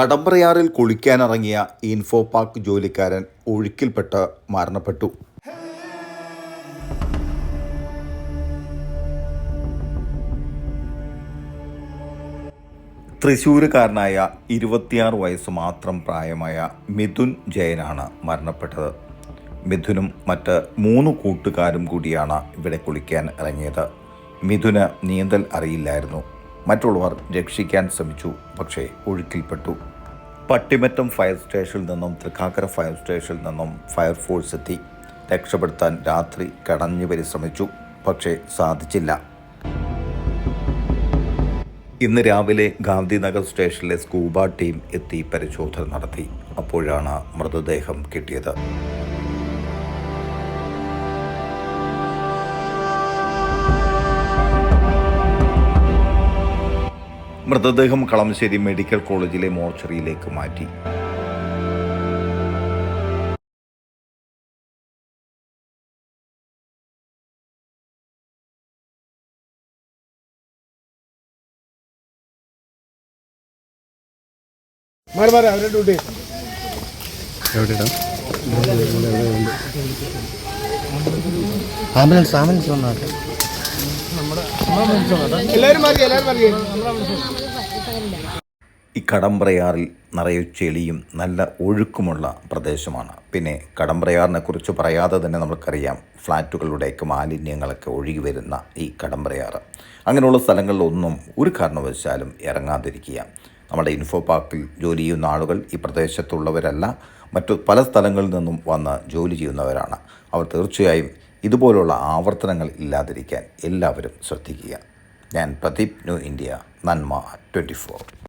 കടമ്പ്രയാറിൽ കുളിക്കാനിറങ്ങിയ info park ജോലിക്കാരൻ ഒഴുക്കിൽപ്പെട്ട് മരണപ്പെട്ടു. തൃശൂരുകാരനായ ഇരുപത്തിയാറ് വയസ്സ് മാത്രം പ്രായമായ മിഥുൻ ജയനാണ് മരണപ്പെട്ടത്. മിഥുനും മറ്റ് മൂന്ന് കൂട്ടുകാരും കൂടിയാണ് ഇവിടെ കുളിക്കാൻ ഇറങ്ങിയത്. മിഥുന് നീന്തൽ അറിയില്ലായിരുന്നു. മറ്റുള്ളവർ രക്ഷിക്കാൻ ശ്രമിച്ചു പക്ഷേ ഒഴുക്കിൽപ്പെട്ടു. പട്ടിമറ്റം ഫയർ സ്റ്റേഷനിൽ നിന്നും തൃക്കാക്കര ഫയർ സ്റ്റേഷനിൽ നിന്നും ഫയർഫോഴ്സ് എത്തി. രക്ഷപ്പെടുത്താൻ രാത്രി കടഞ്ഞു പരിശ്രമിച്ചു പക്ഷേ സാധിച്ചില്ല. ഇന്ന് രാവിലെ ഗാന്ധിനഗർ സ്റ്റേഷനിലെ സ്കൂബ ടീം എത്തി പരിശോധന നടത്തി. അപ്പോഴാണ് മൃതദേഹം കിട്ടിയത്. മൃതദേഹം കളമശ്ശേരി മെഡിക്കൽ കോളേജിലെ മോർച്ചറിയിലേക്ക് മാറ്റി. മാറി മാറി അവരുടെ ഡ്യൂട്ടി. ആംബുലൻസ് ആംബുലൻസ് വന്നാട്ടെ. ഈ കടമ്പ്രയാറിൽ നിറയെ ചെളിയും നല്ല ഒഴുക്കുമുള്ള പ്രദേശമാണ്. പിന്നെ കടമ്പ്രയാറിനെ കുറിച്ച് പറയാതെ തന്നെ നമുക്കറിയാം ഫ്ലാറ്റുകളുടെയൊക്കെ മാലിന്യങ്ങളൊക്കെ ഒഴുകി വരുന്ന ഈ കടമ്പ്രയാറ് അങ്ങനെയുള്ള സ്ഥലങ്ങളിലൊന്നും ഒരു കാരണവശാലും ഇറങ്ങാതിരിക്കുക. നമ്മുടെ ഇൻഫോ പാർക്കിൽ ജോലി ചെയ്യുന്ന ആളുകൾ ഈ പ്രദേശത്തുള്ളവരല്ല മറ്റു പല സ്ഥലങ്ങളിൽ നിന്നും വന്ന് ജോലി ചെയ്യുന്നവരാണ്. അവർ തീർച്ചയായും ഇതുപോലുള്ള ആവർത്തനങ്ങൾ ഇല്ലാതിരിക്കാൻ എല്ലാവരും ശ്രദ്ധിക്കുക. ഞാൻ Pradeep new India Nanma twenty four.